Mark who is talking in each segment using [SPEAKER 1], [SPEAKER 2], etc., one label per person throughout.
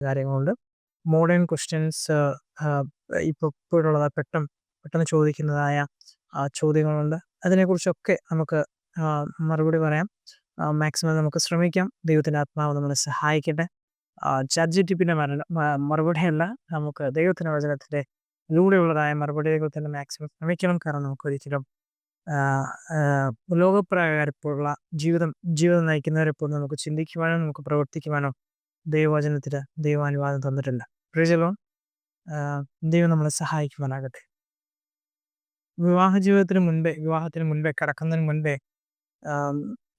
[SPEAKER 1] കാര്യങ്ങളുണ്ട്. Modern questions ഇപ്പോൾ ഇപ്പോഴുള്ളത് പെട്ടെന്ന് പെട്ടെന്ന് ചോദിക്കുന്നതായ ചോദ്യങ്ങളുണ്ട്. അതിനെക്കുറിച്ചൊക്കെ നമുക്ക് മറുപടി പറയാം. മാക്സിമം നമുക്ക് ശ്രമിക്കാം. ദൈവത്തിന്റെ ആത്മാവ് നമ്മളെ സഹായിക്കട്ടെ. ചാറ്റ് ജി ടി പിന്നെ മറുപടിയല്ല. നമുക്ക് ദൈവത്തിന്റെ വചനത്തിന്റെ ലൂടെയുള്ളതായ മറുപടികൾ തന്നെ മാക്സിമം ശ്രമിക്കണം. കാരണം നമുക്ക് ഒരിക്കലും ലോകപ്രകാരപ്പോഴുള്ള ജീവിതം ജീവിതം നയിക്കുന്നവരെപ്പോൾ നമുക്ക് ചിന്തിക്കുവാനോ നമുക്ക് പ്രവർത്തിക്കുവാനോ ദൈവവചനത്തിന് ദൈവാനുവാദം തന്നിട്ടുണ്ട്. പ്രിയജലോൺ ദൈവം നമ്മളെ സഹായിക്കുവാനാകട്ടെ. വിവാഹ ജീവിതത്തിന് മുൻപേ വിവാഹത്തിന് മുൻപേ കടക്കുന്നതിന് മുൻപേ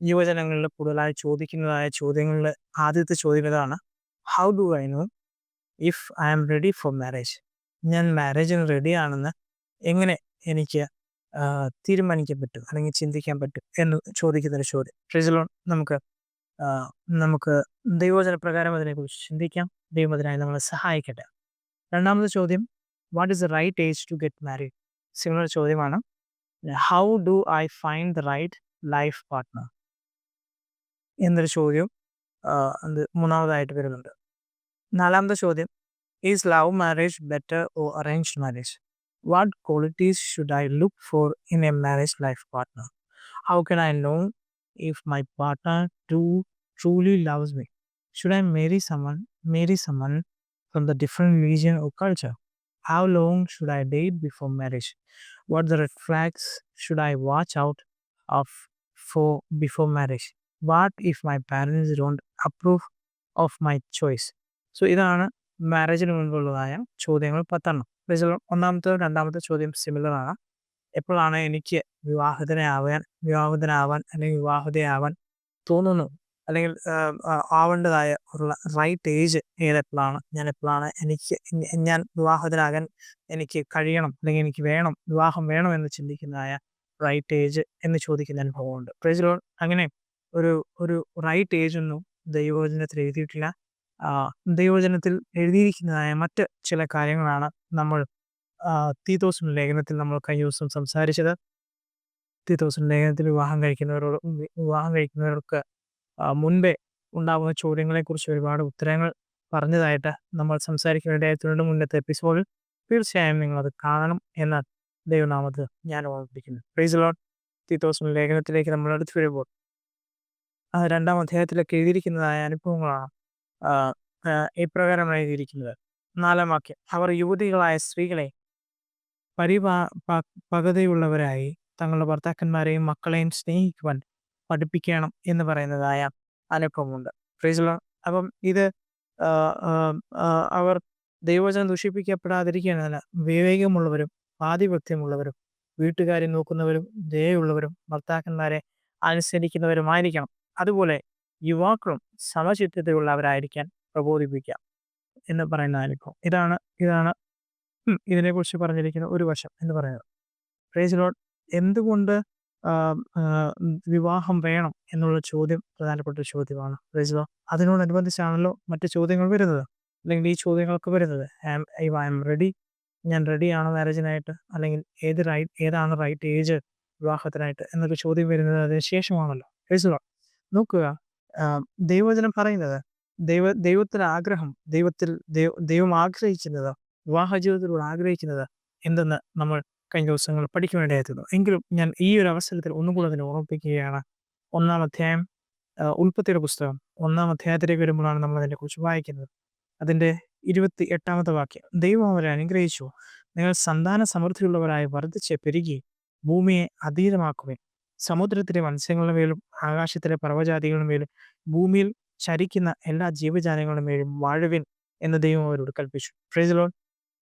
[SPEAKER 1] യുവജനങ്ങളിൽ കൂടുതലായി ചോദിക്കുന്നതായ ചോദ്യങ്ങളിൽ ആദ്യത്തെ ചോദ്യം ഇതാണ്. How do I know if I am ready for marriage ഞാൻ മാരേജിന് റെഡിയാണെന്ന് എങ്ങനെ എനിക്ക് തീരുമാനിക്കാൻ പറ്റും? അല്ലെങ്കിൽ ചിന്തിക്കാൻ പറ്റും? എന്ന് ചോദിക്കുന്നൊരു ചോദ്യം. ഫ്രിസിലോൺ നമുക്ക് നമുക്ക് ദൈവോചന പ്രകാരം അതിനെക്കുറിച്ച് ചിന്തിക്കാം. ദൈവം അതിനായി നമ്മളെ സഹായിക്കട്ടെ. രണ്ടാമത്തെ ചോദ്യം what is the right age to get married similar ചോദ്യമാണ്. How do I find the right life partner എന്നൊരു ചോദ്യം അത് മൂന്നാമതായിട്ട് വരുന്നുണ്ട്. നാലാമത്തെ ചോദ്യം is love marriage better or arranged marriage what qualities should I look for in a marriage life partner how can I know If my partner too truly loves me? Should I marry someone, marry someone from the different religion or culture? How long should I date before marriage? What the red flags should I watch out of for before marriage? What if my parents don't approve of my choice? So ഇതാണ് മാരേജിന് മുൻപുള്ളതായ ചോദ്യങ്ങൾ പത്തെണ്ണം ഒന്നാമത്തെ രണ്ടാമത്തെ ചോദ്യം similar ആണ് എപ്പോഴാണ് എനിക്ക് വിവാഹിതനാവാൻ വിവാഹിതനാവാൻ അല്ലെങ്കിൽ വിവാഹിതയാവാൻ തോന്നുന്നു? അല്ലെങ്കിൽ ആവേണ്ടതായ ഉള്ള റൈറ്റ് ഏജ് ഏതെപ്പോഴാണ്? ഞാൻ എപ്പോഴാണ് എനിക്ക് ഞാൻ വിവാഹിതനാകാൻ എനിക്ക് കഴിയണം അല്ലെങ്കിൽ എനിക്ക് വേണം വിവാഹം വേണം എന്ന് ചിന്തിക്കുന്നതായ റൈറ്റ് ഏജ് എന്ന് ചോദിക്കുന്ന അനുഭവമുണ്ട്. പ്രൈസിലോ അങ്ങനെ ഒരു ഒരു റൈറ്റ് ഏജ് ഒന്നും ദൈവവചനത്തിൽ എഴുതിയിട്ടില്ല. ദൈവവചനത്തിൽ എഴുതിയിരിക്കുന്നതായ മറ്റ് ചില കാര്യങ്ങളാണ് നമ്മൾ തീത്തോസിന്റെ ലേഖനത്തിൽ നമ്മൾ കഴിഞ്ഞ ദിവസം സംസാരിച്ചത് തീത്തോസിന്റെ ലേഖനത്തിൽ വിവാഹം കഴിക്കുന്നവരോട് വിവാഹം കഴിക്കുന്നവർക്ക് മുൻപേ ഉണ്ടാകുന്ന ചോദ്യങ്ങളെക്കുറിച്ച് ഒരുപാട് ഉത്തരങ്ങൾ പറഞ്ഞതായിട്ട് നമ്മൾ സംസാരിക്കേണ്ടതായിട്ടുണ്ട് മുന്നത്തെ എപ്പിസോഡിൽ തീർച്ചയായും നിങ്ങളത് കാണണം എന്ന ദൈവനാമത് ഞാൻ ഓർമ്മിപ്പിക്കുന്നു. പ്രൈസ് ലോഡ് തീത്തോസിന്റെ ലേഖനത്തിലേക്ക് നമ്മൾ അടുത്ത് വരുമ്പോൾ രണ്ടാം അധ്യായത്തിലൊക്കെ എഴുതിയിരിക്കുന്നതായ അനുഭവങ്ങളാണ് ഇപ്രകാരമായി എഴുതിയിരിക്കുന്നത്. നാലാം വാക്യം അവർ യുവതികളായ സ്ത്രീകളെ പരിപാ പകതയുള്ളവരായി തങ്ങളുടെ ഭർത്താക്കന്മാരെയും മക്കളെയും സ്നേഹിക്കുവാൻ പഠിപ്പിക്കണം എന്ന് പറയുന്നതായ അനുഭവമുണ്ട്. ഫ്രീസുള്ള അപ്പം ഇത് അവർ ദൈവവചനം ദൂഷിപ്പിക്കപ്പെടാതിരിക്കാനല്ല വിവേകമുള്ളവരും ആധിപത്യമുള്ളവരും വീട്ടുകാരെ നോക്കുന്നവരും ദയുള്ളവരും ഭർത്താക്കന്മാരെ അനുസരിക്കുന്നവരുമായിരിക്കണം. അതുപോലെ യുവാക്കളും സമചിത്തതയുള്ളവരായിരിക്കാൻ പ്രബോധിപ്പിക്കാം എന്ന് പറയുന്ന അനുഭവം. ഇതാണ് ഇതാണ് ഇതിനെക്കുറിച്ച് പറഞ്ഞിരിക്കുന്ന ഒരു വശം എന്ന് പറയുന്നത്. പ്രേസ് ലോഡ് എന്തുകൊണ്ട് വിവാഹം വേണം എന്നുള്ള ചോദ്യം പ്രധാനപ്പെട്ട ചോദ്യമാണ്. പ്രേസ് ലോഡ് അതിനോടനുബന്ധിച്ചാണല്ലോ മറ്റ് ചോദ്യങ്ങൾ വരുന്നത്. അല്ലെങ്കിൽ ഈ ചോദ്യങ്ങളൊക്കെ വരുന്നത്. I am ready. ഞാൻ റെഡിയാണ് മാരേജിനായിട്ട്? അല്ലെങ്കിൽ ഏത് റൈറ്റ് ഏതാണ് റൈറ്റ് ഏജ് വിവാഹത്തിനായിട്ട്? എന്നൊരു ചോദ്യം വരുന്നത് അതിന് ശേഷമാണല്ലോ. പ്രേസിലോ നോക്കുക. ദൈവവചനം പറയുന്നത് ദൈവ ദൈവത്തിൽ ആഗ്രഹം ദൈവത്തിൽ ദൈവം ആഗ്രഹിക്കുന്നത് വിവാഹ ജീവിതത്തിലൂടെ ആഗ്രഹിക്കുന്നത് എന്തെന്ന് നമ്മൾ കഴിഞ്ഞ ദിവസങ്ങൾ പഠിക്കുവാനിടയായിരുന്നു എങ്കിലും ഞാൻ ഈ ഒരു അവസരത്തിൽ ഒന്നും കൂടെ അതിനെ ഓർമ്മിപ്പിക്കുകയാണ്. ഒന്നാം അധ്യായം ഉൽപ്പത്തിയുടെ പുസ്തകം. ഒന്നാം അധ്യായത്തിലേക്ക് വരുമ്പോഴാണ് നമ്മൾ അതിനെ കുറിച്ച് വായിക്കുന്നത്. അതിന്റെ ഇരുപത്തി എട്ടാമത്തെ വാക്യം. ദൈവം അവരെ അനുഗ്രഹിച്ചു. നിങ്ങൾ സന്താന സമൃദ്ധിയുള്ളവരായി വർദ്ധിച്ച് പെരുകി ഭൂമിയെ അതീതമാക്കുകയും സമുദ്രത്തിലെ മത്സ്യങ്ങളുടെ മേലും ആകാശത്തിലെ പർവജാതികളുടെ മേലും ഭൂമിയിൽ ചരിക്കുന്ന എല്ലാ ജീവജാലങ്ങളുടെ മേലും വാഴവിൻ എന്ന് ദൈവം അവരോട് കൽപ്പിച്ചു. ഫ്രേസിലോൺ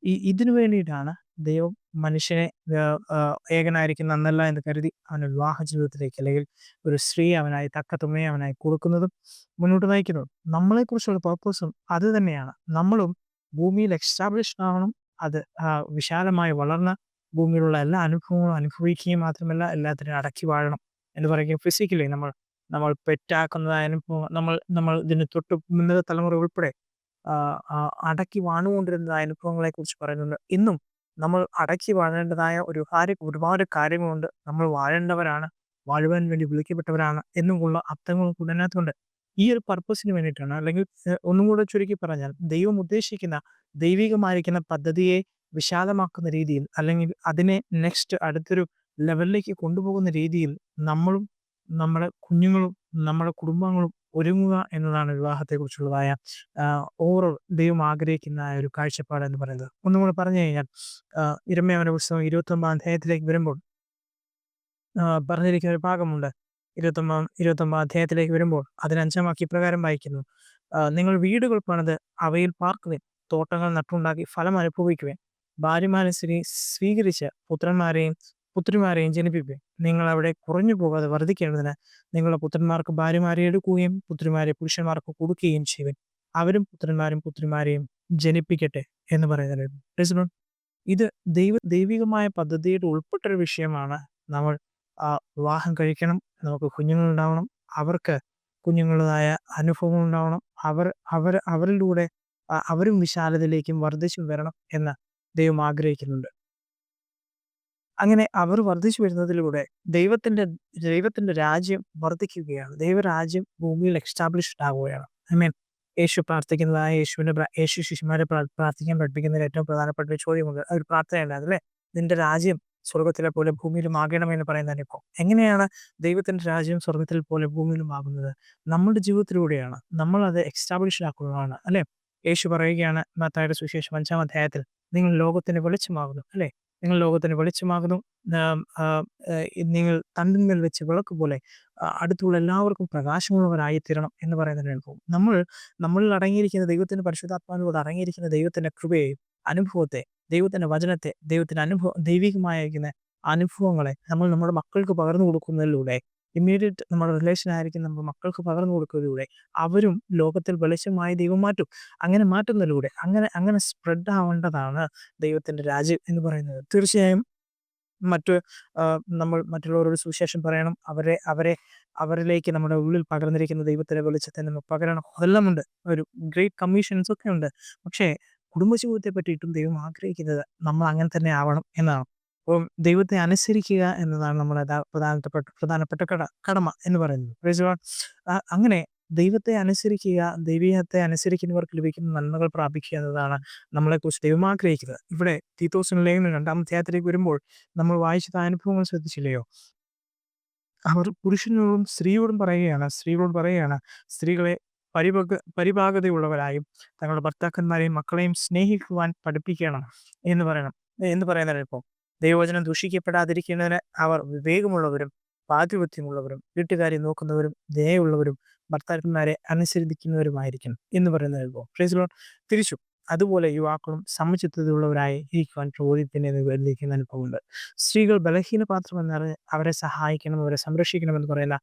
[SPEAKER 1] ഈ ഇതിനു വേണ്ടിയിട്ടാണ് ദൈവം മനുഷ്യനെ ഏകനായിരിക്കുന്ന അന്നല്ല എന്ന് കരുതി അവന് വിവാഹ ജീവിതത്തിലേക്ക് അല്ലെങ്കിൽ ഒരു സ്ത്രീ അവനായി തക്ക തുമ്മയെ അവനായി കൊടുക്കുന്നതും മുന്നോട്ട് നയിക്കുന്നതും. നമ്മളെക്കുറിച്ചുള്ള പർപ്പസും അത് തന്നെയാണ്. നമ്മളും ഭൂമിയിൽ എക്സ്റ്റാബ്ലിഷ് ആവണം അത് വിശാലമായി വളർന്ന ഭൂമിയിലുള്ള എല്ലാ അനുഭവങ്ങളും അനുഭവിക്കുകയും മാത്രമല്ല എല്ലാത്തിനും അടക്കി വാഴണം എന്ന് പറയുകയും ഫിസിക്കലി നമ്മൾ നമ്മൾ പെറ്റാക്കുന്നതായ അനുഭവം നമ്മൾ നമ്മൾ ഇതിന് തൊട്ട് മുന്നത തലമുറ ഉൾപ്പെടെ അടക്കി വാണുകൊണ്ടിരുന്നതായ അനുഭവങ്ങളെ കുറിച്ച് പറയുന്നുണ്ട്. ഇന്നും നമ്മൾ അടക്കി വാഴേണ്ടതായ ഒരു കാര്യ ഒരുപാട് കാര്യങ്ങളുണ്ട്. നമ്മൾ വാഴേണ്ടവരാണ് വാഴുവാൻ വേണ്ടി വിളിക്കപ്പെട്ടവരാണ് എന്നുമുള്ള അർത്ഥങ്ങൾ ഉടനകത്തുണ്ട് ഈ ഒരു പർപ്പസിന് വേണ്ടിയിട്ടാണ്. അല്ലെങ്കിൽ ഒന്നും കൂടെ ചുരുക്കി പറഞ്ഞാൽ ദൈവം ഉദ്ദേശിക്കുന്ന ദൈവികമായിരിക്കുന്ന പദ്ധതിയെ വിശാലമാക്കുന്ന രീതിയിൽ അല്ലെങ്കിൽ അതിനെ നെക്സ്റ്റ് അടുത്തൊരു ലെവലിലേക്ക് കൊണ്ടുപോകുന്ന രീതിയിൽ നമ്മളും നമ്മുടെ കുഞ്ഞുങ്ങളും നമ്മുടെ കുടുംബങ്ങളും ഒരുങ്ങുക എന്നതാണ് വിവാഹത്തെക്കുറിച്ചുള്ളതായ ഓവറോൾ ദൈവം ആഗ്രഹിക്കുന്ന ഒരു കാഴ്ചപ്പാട് എന്ന് പറയുന്നത്. ഒന്നും കൂടെ പറഞ്ഞു കഴിഞ്ഞാൽ ഇരമയവന പുസ്തകം ഇരുപത്തി ഒമ്പതാം അധ്യായത്തിലേക്ക് വരുമ്പോൾ പറഞ്ഞിരിക്കുന്ന ഒരു ഭാഗമുണ്ട്. ഇരുപത്തൊമ്പതാം ഇരുപത്തൊമ്പതാം അധ്യായത്തിലേക്ക് വരുമ്പോൾ അതിനഞ്ചാം വാക്കി പ്രകാരം വായിക്കുന്നു. നിങ്ങൾ വീടുകൾ പണിത് അവയിൽ പാർക്കുവിൻ തോട്ടങ്ങൾ നട്ടുണ്ടാക്കി ഫലം അനുഭവിക്കുവാൻ. ഭാര്യമാരെ സ്ത്രീ സ്വീകരിച്ച് പുത്രന്മാരെയും പുത്രിമാരെയും ജനിപ്പിക്കുകയും നിങ്ങൾ അവിടെ കുറഞ്ഞു പോകാതെ വർദ്ധിക്കേണ്ടതിന്. നിങ്ങളുടെ പുത്രന്മാർക്ക് ഭാര്യമാരെ എടുക്കുകയും പുത്രിമാരെ പുരുഷന്മാർക്ക് കൊടുക്കുകയും ചെയ്യും അവരും പുത്രന്മാരും പുത്രിമാരെയും ജനിപ്പിക്കട്ടെ എന്ന് പറയുന്നത് ഇത് ദൈവ ദൈവികമായ പദ്ധതിയുടെ ഉൾപ്പെട്ടൊരു വിഷയമാണ്. നമ്മൾ വിവാഹം കഴിക്കണം നമുക്ക് കുഞ്ഞുങ്ങൾ ഉണ്ടാവണം അവർക്ക് കുഞ്ഞുങ്ങളുടേതായ അനുഭവം ഉണ്ടാവണം അവർ അവർ അവരിലൂടെ അവരും വിശാലതയിലേക്കും വർദ്ധിച്ചു വരണം എന്ന് ദൈവം ആഗ്രഹിക്കുന്നുണ്ട്. അങ്ങനെ അവർ വർദ്ധിച്ചു വരുന്നതിലൂടെ ദൈവത്തിന്റെ ദൈവത്തിന്റെ രാജ്യം വർദ്ധിക്കുകയാണ്. ദൈവരാജ്യം ഭൂമിയിൽ എക്സ്റ്റാബ്ലിഷ്ഡ് ആവുകയാണ് ഐ മീൻ യേശു പ്രാർത്ഥിക്കുന്നതായ യേശുവിന്റെ യേശു ശിശുമാരെ പ്രാർത്ഥിക്കാൻ പഠിപ്പിക്കുന്നതിൽ ഏറ്റവും പ്രധാനപ്പെട്ട ഒരു ചോദ്യമുണ്ട് ഒരു പ്രാർത്ഥനയുണ്ട് അല്ലേ നിന്റെ രാജ്യം സ്വർഗത്തിലെ പോലെ ഭൂമിയിലും ആകണമെന്ന് പറയുന്നതിന് ഇപ്പോൾ. എങ്ങനെയാണ് ദൈവത്തിന്റെ രാജ്യം സ്വർഗത്തിൽ പോലെ ഭൂമിയിലും ആകുന്നത്? നമ്മുടെ ജീവിതത്തിലൂടെയാണ്. നമ്മൾ അത് എക്സ്റ്റാബ്ലിഷ് ആക്കുന്നതാണ് അല്ലെ? യേശു പറയുകയാണ് മത്തായുടെ സുവിശേഷം അഞ്ചാം അധ്യായത്തിൽ നിങ്ങൾ ലോകത്തിന് വെളിച്ചമാകുന്നു അല്ലെ? നിങ്ങൾ ലോകത്തിന് വെളിച്ചമാകുന്നു. നിങ്ങൾ തണ്ടിന്മേൽ വെച്ച് വിളക്ക് പോലെ അടുത്തുള്ള എല്ലാവർക്കും പ്രകാശമുള്ളവരായി തീരണം എന്ന് പറയുന്നതിന് അനുഭവം നമ്മൾ നമ്മളിൽ അടങ്ങിയിരിക്കുന്ന ദൈവത്തിന്റെ പരിശുദ്ധാത്മാവിനോട് അടങ്ങിയിരിക്കുന്ന ദൈവത്തിന്റെ കൃപയെയും അനുഭവത്തെ ദൈവത്തിന്റെ വചനത്തെ ദൈവത്തിന്റെ അനുഭവം ദൈവികമായിരിക്കുന്ന അനുഭവങ്ങളെ നമ്മൾ നമ്മുടെ മക്കൾക്ക് പകർന്നു കൊടുക്കുന്നതിലൂടെ ഇമ്മീഡിയറ്റ് നമ്മുടെ റിലേഷൻ ആയിരിക്കും നമ്മൾ മക്കൾക്ക് പകർന്നു കൊടുക്കുന്നതിലൂടെ അവരും ലോകത്തിൽ വെളിച്ചമായി ദൈവം മാറ്റും. അങ്ങനെ മാറ്റുന്നതിലൂടെ അങ്ങനെ അങ്ങനെ സ്പ്രെഡ് ആവേണ്ടതാണ് ദൈവത്തിന്റെ രാജ്യം എന്ന് പറയുന്നത്. തീർച്ചയായും മറ്റ് നമ്മൾ മറ്റുള്ളവരോട് സുവിശേഷം പറയണം. അവരെ അവരെ അവരിലേക്ക് നമ്മുടെ ഉള്ളിൽ പകർന്നിരിക്കുന്ന ദൈവത്തിന്റെ വെളിച്ചത്തെ നമ്മൾ പകരണം. അതെല്ലാം ഉണ്ട് ഒരു ഗ്രേറ്റ് കമ്മീഷൻസ് ഒക്കെ ഉണ്ട്. പക്ഷേ കുടുംബജീവിതത്തെ പറ്റിയിട്ടും ദൈവം ആഗ്രഹിക്കുന്നത് നമ്മൾ അങ്ങനെ തന്നെ ആവണം എന്നാണ്. അപ്പം ദൈവത്തെ അനുസരിക്കുക എന്നതാണ് നമ്മുടെ പ്രധാനപ്പെട്ട പ്രധാനപ്പെട്ട കട കടമ എന്ന് പറയുന്നത്. അങ്ങനെ ദൈവത്തെ അനുസരിക്കുക ദൈവീയത്തെ അനുസരിക്കുന്നവർക്ക് ലഭിക്കുന്ന നന്മകൾ പ്രാപിക്കുക എന്നതാണ് നമ്മളെക്കുറിച്ച് ദൈവം ആഗ്രഹിക്കുന്നത്. ഇവിടെ തീത്തോസിന് ലേഖനം രണ്ടാം അധ്യായത്തിലേക്ക് വരുമ്പോൾ നമ്മൾ വായിച്ചത് അനുഭവങ്ങൾ ശ്രദ്ധിച്ചില്ലയോ? അവർ പുരുഷനോടും സ്ത്രീയോടും പറയുകയാണ് സ്ത്രീകളോട് പറയുകയാണ് സ്ത്രീകളെ പരിപക പരിപാകതയുള്ളവരായും തങ്ങളുടെ ഭർത്താക്കന്മാരെയും മക്കളെയും സ്നേഹിക്കുവാൻ പഠിപ്പിക്കണം എന്ന് പറയണം എന്ന് പറയുന്നത് ഇപ്പോൾ ദൈവവചനം ദൂഷിക്കപ്പെടാതിരിക്കുന്നതിന് അവർ വിവേകമുള്ളവരും പാതിപത്യമുള്ളവരും വീട്ടുകാരെ നോക്കുന്നവരും ദയുള്ളവരും ഭർത്താക്കന്മാരെ അനുസരിക്കുന്നവരുമായിരിക്കണം എന്ന് പറയുന്നത് ഇപ്പോൾ ഫ്രേസിലോ തിരിച്ചു. അതുപോലെ യുവാക്കളും സമചിത്തതയുള്ളവരായി ഇരിക്കുവാൻ ചോദ്യത്തിന് നിവേദിക്കുന്ന അനുഭവമുണ്ട്. സ്ത്രീകൾ ബലഹീന പാത്രമെന്നറിഞ്ഞ് അവരെ സഹായിക്കണം അവരെ സംരക്ഷിക്കണം എന്ന് പറയുന്ന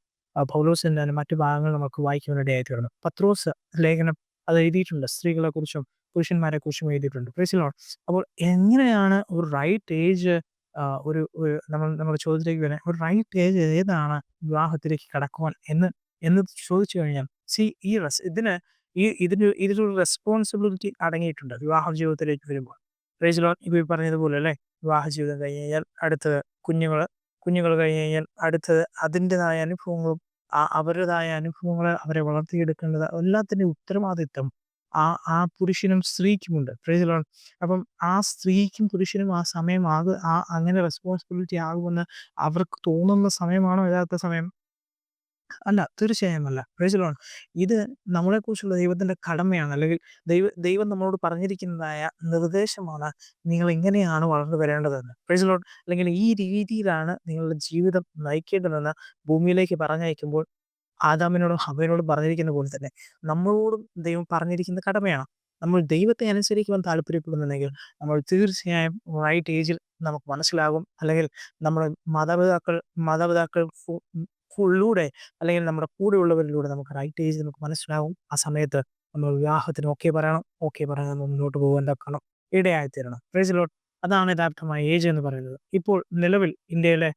[SPEAKER 1] തന്നെ മറ്റു ഭാഗങ്ങൾ നമുക്ക് വായിക്കുവാനിടയായി തീർന്നു. പത്രോസ് ലേഖനം അത് എഴുതിയിട്ടുണ്ട് സ്ത്രീകളെ കുറിച്ചും പുരുഷന്മാരെ കുറിച്ചും എഴുതിയിട്ടുണ്ട്. പ്രസിലോ അപ്പോൾ എങ്ങനെയാണ് ഒരു റൈറ്റ് ഏജ് ഒരു നമ്മൾ നമ്മുടെ ചോദ്യത്തിലേക്ക് വരാൻ ഒരു റൈറ്റ് ഏജ് ഏതാണ് വിവാഹത്തിലേക്ക് കടക്കുവാൻ എന്ന് എന്ന് ചോദിച്ചു കഴിഞ്ഞാൽ സി ഈ റെസ് ഇതിന് ഈ ഇതിന് ഇതിലൊരു റെസ്പോൺസിബിലിറ്റി അടങ്ങിയിട്ടുണ്ട് വിവാഹ ജീവിതത്തിലേക്ക് വരുമ്പോൾ. പ്രൈസിലോ ഇപ്പോൾ ഈ പറഞ്ഞതുപോലെ അല്ലേ? വിവാഹ ജീവിതം കഴിഞ്ഞ് കഴിഞ്ഞാൽ അടുത്തത് കുഞ്ഞുങ്ങൾ കുഞ്ഞുങ്ങൾ കഴിഞ്ഞ് കഴിഞ്ഞാൽ അടുത്തത് അതിന്റെതായ അനുഭവങ്ങളും അവരുടേതായ അനുഭവങ്ങൾ അവരെ വളർത്തിയെടുക്കേണ്ടത് എല്ലാത്തിന്റെയും ഉത്തരവാദിത്വം ആ ആ പുരുഷനും സ്ത്രീക്കുമുണ്ട്. പ്രേജിലാണ് അപ്പം ആ സ്ത്രീക്കും പുരുഷനും ആ സമയം ആകു ആ അങ്ങനെ റെസ്പോൺസിബിലിറ്റി ആകുമെന്ന് അവർക്ക് തോന്നുന്ന സമയമാണോ യഥാർത്ഥ സമയം? അല്ല തീർച്ചയായും അല്ല. പ്രൈസിലോ ഇത് നമ്മളെക്കുറിച്ചുള്ള ദൈവത്തിന്റെ കടമയാണ്. അല്ലെങ്കിൽ ദൈവ ദൈവം നമ്മളോട് പറഞ്ഞിരിക്കുന്നതായ നിർദ്ദേശമാണ് നിങ്ങൾ എങ്ങനെയാണ് വളർന്നു വരേണ്ടതെന്ന്. പ്രേജിലോൺ അല്ലെങ്കിൽ ഈ രീതിയിലാണ് നിങ്ങളുടെ ജീവിതം നയിക്കേണ്ടതെന്ന് ഭൂമിയിലേക്ക് പറഞ്ഞയക്കുമ്പോൾ ആദാമിനോടും ഹവയോടും പറഞ്ഞിരിക്കുന്ന പോലെ തന്നെ നമ്മളോടും ദൈവം പറഞ്ഞിരിക്കുന്ന കടമയാണ്. നമ്മൾ ദൈവത്തെ അനുസരിക്കുവാൻ താല്പര്യപ്പെടുന്നുണ്ടെങ്കിൽ നമ്മൾ തീർച്ചയായും റൈറ്റ് ഏജിൽ നമുക്ക് മനസ്സിലാകും. അല്ലെങ്കിൽ നമ്മുടെ മാതാപിതാക്കൾ മാതാപിതാക്കൾ ഫു- അല്ലെങ്കിൽ നമ്മുടെ കൂടെയുള്ളവരിലൂടെ നമുക്ക് റൈറ്റ് ഏജ് നമുക്ക് മനസ്സിലാകും. ആ സമയത്ത് നമ്മൾ വിവാഹത്തിന് ഓക്കെ പറയണം. ഓക്കെ പറയണം മുന്നോട്ട് പോകാൻ തക്കണം ഇടയായിത്തീരണം. പ്രൈസിലോട്ട് അതാണ് യഥാർത്ഥമായ ഏജ് എന്ന് പറയുന്നത്. ഇപ്പോൾ നിലവിൽ ഇന്ത്യയിലെ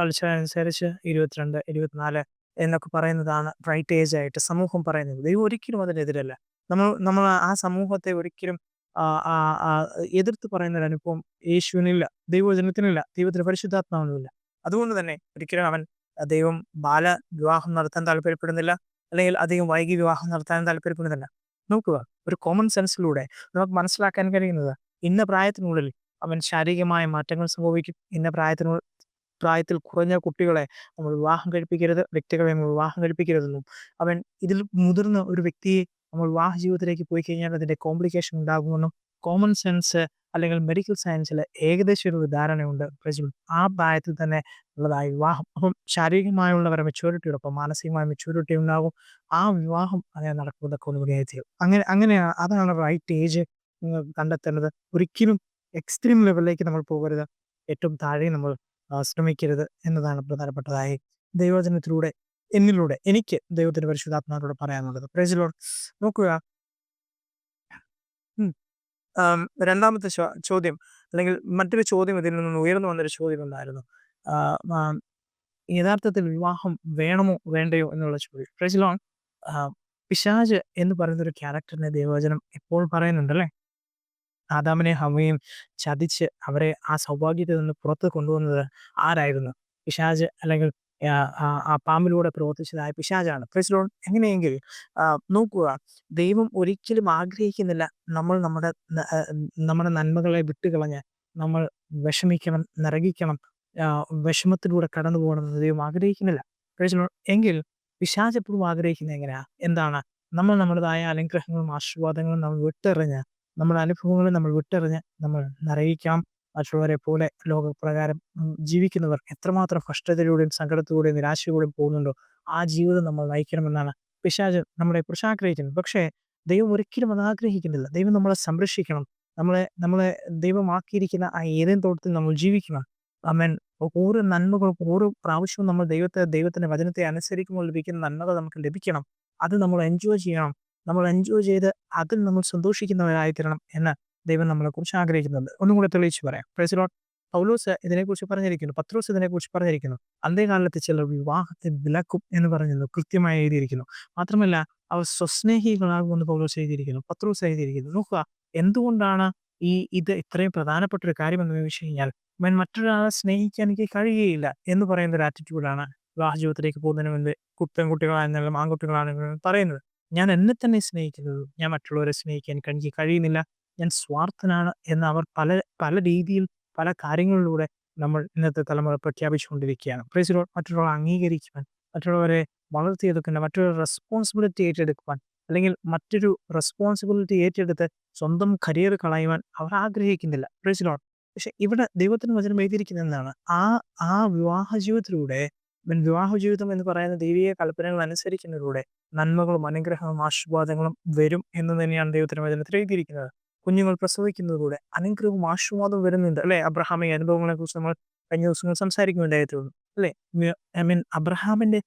[SPEAKER 1] കൾച്ചർ അനുസരിച്ച് ഇരുപത്തിരണ്ട് ഇരുപത്തിനാല് എന്നൊക്കെ പറയുന്നതാണ് റൈറ്റ് ഏജ് ആയിട്ട് സമൂഹം പറയുന്നത്. ദൈവം ഒരിക്കലും അതിനെതിരല്ല. നമ്മൾ നമ്മൾ ആ സമൂഹത്തെ ഒരിക്കലും എതിർത്ത് പറയുന്ന ഒരു അനുഭവം യേശുവിനില്ല. ദൈവജനത്തിനില്ല ദൈവത്തിന് പരിശുദ്ധാത്മാവിനുമില്ല അതുകൊണ്ട് തന്നെ ഒരിക്കലും അവൻ ദൈവം ബാല വിവാഹം നടത്താൻ താല്പര്യപ്പെടുന്നില്ല. അല്ലെങ്കിൽ അധികം വൈകി വിവാഹം നടത്താൻ താല്പര്യപ്പെടുന്നില്ല. നോക്കുക ഒരു കോമൺ സെൻസിലൂടെ നമുക്ക് മനസ്സിലാക്കാൻ കഴിയുന്നത് ഇന്ന പ്രായത്തിനുള്ളിൽ അവൻ ശാരീരികമായ മാറ്റങ്ങൾ സംഭവിക്കും. ഇന്ന പ്രായത്തിനുള്ളിൽ പ്രായത്തിൽ കുറഞ്ഞ കുട്ടികളെ നമ്മൾ വിവാഹം കഴിപ്പിക്കരുത് വ്യക്തികളെ നമ്മൾ വിവാഹം കഴിപ്പിക്കരുതെന്നും അവൻ ഇതിൽ മുതിർന്ന ഒരു വ്യക്തിയെ നമ്മൾ വിവാഹ ജീവിതത്തിലേക്ക് പോയി കഴിഞ്ഞാൽ അതിന്റെ കോംപ്ലിക്കേഷൻ ഉണ്ടാകുമെന്നും കോമൺ സെൻസ് അല്ലെങ്കിൽ മെഡിക്കൽ സയൻസിൽ ഏകദേശം ഒരു ധാരണയുണ്ട്. ആ പ്രായത്തിൽ തന്നെ ഉള്ളതായി വിവാഹം. അപ്പം ശാരീരികമായുള്ളവരെ മെച്യൂരിറ്റിയോടൊപ്പം മാനസികമായ മെച്യൂരിറ്റി ഉണ്ടാകും. ആ വിവാഹം അങ്ങനെ നടക്കുന്നതൊക്കെ ഒന്ന് വിനയത്തിയും അങ്ങനെ അങ്ങനെയാണ് അതാണ് റൈറ്റ് ഏജ് കണ്ടെത്തേണ്ടത്. ഒരിക്കലും എക്സ്ട്രീം ലെവലിലേക്ക് നമ്മൾ പോകരുത്. ഏറ്റവും താഴെ നമ്മൾ ശ്രമിക്കരുത് എന്നതാണ് പ്രധാനപ്പെട്ടതായി ദൈവജനത്തിലൂടെ എന്നിലൂടെ എനിക്ക് ദൈവത്തിന്റെ പരിശുദ്ധാത്മാരോട് പറയാനുള്ളത്. പ്രേസിലോട് നോക്കുക. രണ്ടാമത്തെ ചോദ്യം അല്ലെങ്കിൽ മറ്റൊരു ചോദ്യം ഇതിൽ നിന്ന് ഉയർന്നു വന്നൊരു ചോദ്യം ഉണ്ടായിരുന്നു യഥാർത്ഥത്തിൽ വിവാഹം വേണമോ വേണ്ടയോ എന്നുള്ള ചോദ്യം. പ്രേസിലോൺ പിശാജ് എന്ന് പറയുന്ന ഒരു ക്യാരക്ടറിനെ ദൈവവചനം എപ്പോൾ പറയുന്നുണ്ട് അല്ലേ ആദാമിനെ ഹവയും ചതിച്ച് അവരെ ആ സൗഭാഗ്യത്തിൽ നിന്ന് പുറത്ത് കൊണ്ടുവന്നത് ആരായിരുന്നു? പിശാജ് അല്ലെങ്കിൽ ആ പാമ്പിലൂടെ പ്രവർത്തിച്ചതായ പിശാജാണ് ക്രിസ്ലോൺ എങ്ങനെയെങ്കിൽ നോക്കുക. ദൈവം ഒരിക്കലും ആഗ്രഹിക്കുന്നില്ല നമ്മൾ നമ്മുടെ നമ്മുടെ നന്മകളെ വിട്ടുകളഞ്ഞ് നമ്മൾ വിഷമിക്കണം നിറകിക്കണം വിഷമത്തിലൂടെ കടന്നു പോകണമെന്ന് ദൈവം ആഗ്രഹിക്കുന്നില്ല. ക്രിസ്ലോൺ എങ്കിൽ പിശാജ് എപ്പോഴും ആഗ്രഹിക്കുന്നത് എങ്ങനെയാ? എന്താണ്? നമ്മൾ നമ്മുടേതായ അനുഗ്രഹങ്ങളും ആശീർവാദങ്ങളും നമ്മൾ വിട്ടെറിഞ്ഞ് നമ്മുടെ അനുഭവങ്ങൾ നമ്മൾ വിട്ടെറിഞ്ഞ് നമ്മൾ നിറയിക്കാം മറ്റുള്ളവരെ പോലെ ലോകപ്രകാരം ജീവിക്കുന്നവർ എത്രമാത്രം കഷ്ടതയിലൂടെയും സങ്കടത്തിലൂടെയും നിരാശയിലൂടെയും പോകുന്നുണ്ടോ ആ ജീവിതം നമ്മൾ നയിക്കണമെന്നാണ് പിശാജ് നമ്മളെ കുറിച്ച് ആഗ്രഹിക്കുന്നത് പക്ഷേ ദൈവം ഒരിക്കലും അത് ആഗ്രഹിക്കുന്നില്ല. ദൈവം നമ്മളെ സംരക്ഷിക്കണം. നമ്മളെ നമ്മളെ ദൈവമാക്കിയിരിക്കുന്ന ആ ഏതെങ്കിലും തോട്ടത്തിൽ നമ്മൾ ജീവിക്കണം. അമ്മൻ ഓരോ നന്മകളും ഓരോ പ്രാവശ്യവും നമ്മൾ ദൈവത്തെ ദൈവത്തിന്റെ വചനത്തെ അനുസരിക്കുമ്പോൾ ലഭിക്കുന്ന നന്മകൾ നമുക്ക് ലഭിക്കണം. അത് നമ്മൾ എൻജോയ് ചെയ്യണം. നമ്മൾ എൻജോയ് ചെയ്ത് അതിൽ നമ്മൾ സന്തോഷിക്കുന്നവരായിത്തീരണം എന്ന് ദൈവം നമ്മളെക്കുറിച്ച് ആഗ്രഹിക്കുന്നുണ്ട്. ഒന്നും കൂടെ തെളിയിച്ച് പറയാം. പ്രസിഡോട്ട് പൗലോസ് ഇതിനെക്കുറിച്ച് പറഞ്ഞിരിക്കുന്നു. പത്രോസ് ഇതിനെക്കുറിച്ച് പറഞ്ഞിരിക്കുന്നു. അന്തേകാലത്ത് ചിലർ വിവാഹത്തെ വിലക്കും എന്ന് പറഞ്ഞിരുന്നു കൃത്യമായി എഴുതിയിരിക്കുന്നു. മാത്രമല്ല അവർ സ്വസ്നേഹികളാകുമെന്ന് പൗലോസ് എഴുതിയിരിക്കുന്നു. പത്രോസ് എഴുതിയിരിക്കുന്നു. നോക്കുക എന്തുകൊണ്ടാണ് ഈ ഇത് ഇത്രയും പ്രധാനപ്പെട്ട ഒരു കാര്യം എന്ന് ചോദിച്ചു കഴിഞ്ഞാൽ ഞാൻ മറ്റൊരാളെ സ്നേഹിക്കാൻ എനിക്ക് കഴിയുകയില്ല എന്ന് പറയുന്ന ഒരു ആറ്റിറ്റ്യൂഡാണ് വിവാഹ ജീവിതത്തിലേക്ക് പോകുന്നതിന് മുൻപ് കുട്ടൻകുട്ടികളാണെങ്കിലും ആൺകുട്ടികളാണെങ്കിലും പറയുന്നത്. ഞാൻ എന്നെ തന്നെ സ്നേഹിക്കുന്നത് ഞാൻ മറ്റുള്ളവരെ സ്നേഹിക്കാൻ എനിക്ക് കഴിയുന്നില്ല ഞാൻ സ്വാർത്ഥനാണ് എന്ന് അവർ പല പല രീതിയിൽ പല കാര്യങ്ങളിലൂടെ നമ്മൾ ഇന്നത്തെ തലമുറ പ്രഖ്യാപിച്ചുകൊണ്ടിരിക്കുകയാണ്. പ്രൈസിലോ മറ്റുള്ളവരെ അംഗീകരിക്കുവാൻ മറ്റുള്ളവരെ വളർത്തിയെടുക്കുന്ന മറ്റൊരു റെസ്പോൺസിബിലിറ്റി ഏറ്റെടുക്കുവാൻ അല്ലെങ്കിൽ മറ്റൊരു റെസ്പോൺസിബിലിറ്റി ഏറ്റെടുത്ത് സ്വന്തം കരിയർ കളയുവാൻ അവർ ആഗ്രഹിക്കുന്നില്ല. പ്രൈസിലോ പക്ഷെ ഇവിടെ ദൈവത്തിന് വചനം എഴുതിയിരിക്കുന്ന എന്താണ്? ആ ആ വിവാഹ ജീവിതത്തിലൂടെ വിവാഹ ജീവിതം എന്ന് പറയുന്ന ദൈവീയ കൽപ്പനകൾ അനുസരിക്കുന്നതിലൂടെ നന്മകളും അനുഗ്രഹവും ആശീർവാദങ്ങളും വരും എന്ന് തന്നെയാണ് ദൈവത്തിന് വചനത്തിൽ എഴുതിയിരിക്കുന്നത്. കുഞ്ഞുങ്ങൾ പ്രസവിക്കുന്നതിലൂടെ അനുഗ്രഹവും ആശീർവാദവും വരുന്നുണ്ട് അല്ലെ? അബ്രഹാമിക അനുഭവങ്ങളെ കുറിച്ച് നമ്മൾ കഴിഞ്ഞ ദിവസങ്ങൾ സംസാരിക്കുന്നുണ്ടായിരുന്നു അല്ലെ? ഐ മീൻ അബ്രഹാമിന്റെ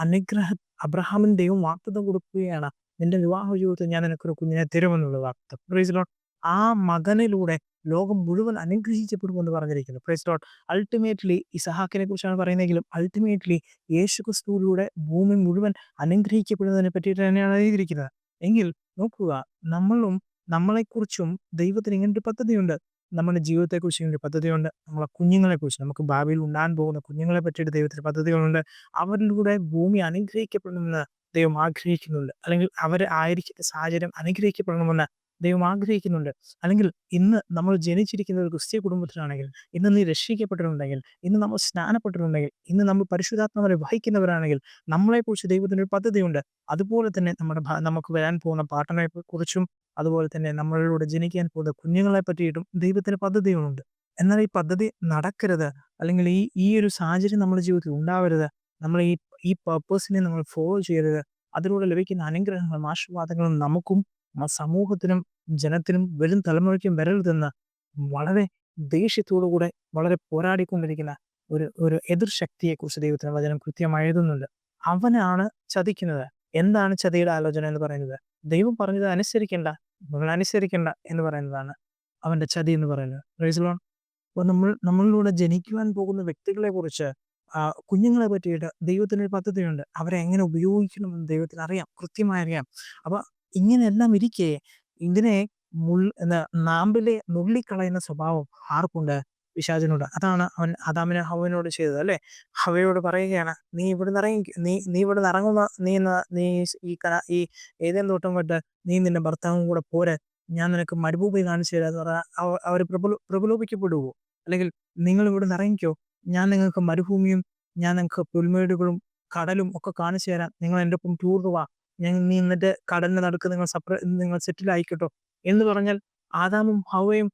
[SPEAKER 1] അനുഗ്രഹ അബ്രഹാമിന് ദൈവം വാക്തത്വം കൊടുക്കുകയാണ്. നിന്റെ വിവാഹ ജീവിതത്തിൽ ഞാൻ നിനക്കൊരു കുഞ്ഞിനെ തരുമെന്നുള്ള വാക്തം ആ മകനിലൂടെ ലോകം മുഴുവൻ അനുഗ്രഹിക്കപ്പെടുമെന്ന് പറഞ്ഞിരിക്കുന്നു. പ്രൈസ് ഡോട്ട് അൾട്ടിമേറ്റ്ലി ഇസഹാക്കിനെ കുറിച്ചാണ് പറയുന്നതെങ്കിലും അൾട്ടിമേറ്റ്ലി യേശു ക്രിസ്തുവിലൂടെ ഭൂമി മുഴുവൻ അനുഗ്രഹിക്കപ്പെടുന്നതിനെ പറ്റിയിട്ട് തന്നെയാണ് എഴുതിയിരിക്കുന്നത്. എങ്കിൽ നോക്കുക നമ്മളും നമ്മളെക്കുറിച്ചും ദൈവത്തിന് ഇങ്ങനൊരു പദ്ധതിയുണ്ട്. നമ്മുടെ ജീവിതത്തെക്കുറിച്ച് ഇങ്ങനൊരു പദ്ധതിയുണ്ട്. നമ്മളെ കുഞ്ഞുങ്ങളെക്കുറിച്ച് നമുക്ക് ഭാവിയിൽ ഉണ്ടാകാൻ പോകുന്ന കുഞ്ഞുങ്ങളെ പറ്റിയിട്ട് ദൈവത്തിന് പദ്ധതികളുണ്ട്. അവരിലൂടെ ഭൂമി അനുഗ്രഹിക്കപ്പെടണമെന്ന് ദൈവം ആഗ്രഹിക്കുന്നുണ്ട്. അല്ലെങ്കിൽ അവരെ ആയിരിക്കുന്ന സാഹചര്യം അനുഗ്രഹിക്കപ്പെടണമെന്ന് ദൈവം ആഗ്രഹിക്കുന്നുണ്ട്. അല്ലെങ്കിൽ ഇന്ന് നമ്മൾ ജനിച്ചിരിക്കുന്ന ഒരു ക്രിസ്ത്യ കുടുംബത്തിലാണെങ്കിൽ ഇന്ന് നീ രക്ഷിക്കപ്പെട്ടിട്ടുണ്ടെങ്കിൽ ഇന്ന് നമ്മൾ സ്നാനപ്പെട്ടിട്ടുണ്ടെങ്കിൽ ഇന്ന് നമ്മൾ പരിശുദ്ധാത്മാവരെ വഹിക്കുന്നവരാണെങ്കിൽ നമ്മളെക്കുറിച്ച് ദൈവത്തിന്റെ ഒരു പദ്ധതിയുണ്ട്. അതുപോലെ തന്നെ നമ്മുടെ നമുക്ക് വരാൻ പോകുന്ന പാട്ടനെ കുറിച്ചും അതുപോലെ തന്നെ നമ്മളിലൂടെ ജനിക്കാൻ പോകുന്ന കുഞ്ഞുങ്ങളെ പറ്റിയിട്ടും ദൈവത്തിന് പദ്ധതികളുണ്ട്. എന്നാൽ ഈ പദ്ധതി നടക്കരുത്. അല്ലെങ്കിൽ ഈ ഈ ഒരു സാഹചര്യം നമ്മുടെ ജീവിതത്തിൽ ഉണ്ടാവരുത്. നമ്മൾ ഈ ഈ പർപ്പസിനെ നമ്മൾ ഫോളോ ചെയ്യരുത്. അതിലൂടെ ലഭിക്കുന്ന അനുഗ്രഹങ്ങളും ആശീർവാദങ്ങളും നമുക്കും സമൂഹത്തിനും ജനത്തിനും വരും തലമുറയ്ക്കും വരരുതെന്ന് വളരെ ദേഷ്യത്തോടുകൂടെ വളരെ പോരാടിക്കൊണ്ടിരിക്കുന്ന ഒരു ഒരു എതിർ ശക്തിയെക്കുറിച്ച് ദൈവത്തിന് വചനം കൃത്യമായി എഴുതുന്നുണ്ട്. അവനാണ് ചതിക്കുന്നത്. എന്താണ് ചതിയുടെ ആലോചന എന്ന് പറയുന്നത്? ദൈവം പറഞ്ഞത് അനുസരിക്കേണ്ട നിങ്ങൾ അനുസരിക്കേണ്ട എന്ന് പറയുന്നതാണ് അവന്റെ ചതി എന്ന് പറയുന്നത്. റൈസലോൺ അപ്പോൾ നമ്മൾ നമ്മളിലൂടെ ജനിക്കുവാൻ പോകുന്ന വ്യക്തികളെ കുറിച്ച് കുഞ്ഞുങ്ങളെ പറ്റിയിട്ട് ദൈവത്തിന് ഒരു പദ്ധതിയുണ്ട്. അവരെ എങ്ങനെ ഉപയോഗിക്കണമെന്ന് ദൈവത്തിന് അറിയാം കൃത്യമായി അറിയാം അപ്പൊ ഇങ്ങനെയെല്ലാം ഇരിക്കെ ഇതിനെ മുൾ നാമ്പിലെ നുള്ളിക്കളയുന്ന സ്വഭാവം ആർക്കുണ്ട്? പിശാചിനോട്. അതാണ് അവൻ അദാമിന് ഹവനോട് ചെയ്തത് അല്ലെ? ഹവയോട് പറയുകയാണ് നീ ഇവിടെ ഇറങ്ങി നീ നീ ഇവിടെ ഇറങ്ങുന്ന നീ നീ ഈ കല ഈ ഏതേ തോട്ടം വിട്ട് നീ നിന്റെ ഭർത്താവും കൂടെ പോരെ. ഞാൻ നിനക്ക് മരുഭൂമി കാണിച്ചു തരാന്ന് പറഞ്ഞാൽ അവർ പ്രബല പ്രബലോപിക്കപ്പെടുവോ? അല്ലെങ്കിൽ നിങ്ങൾ ഇവിടെ ഇറങ്ങിക്കോ. ഞാൻ നിങ്ങൾക്ക് മരുഭൂമിയും ഞാൻ നിങ്ങൾക്ക് പുൽമേടുകളും കടലും ഒക്കെ കാണിച്ചു തരാം. നിങ്ങൾ എന്റെ ഒപ്പം ടൂർ പോവാ. ഞാൻ നീ എന്നിട്ട് കടലിന് നടുക്ക് നിങ്ങൾ സപ്ര നിങ്ങൾ സെറ്റിൽ കേട്ടോ എന്ന് പറഞ്ഞാൽ ആദാമും ഹവയും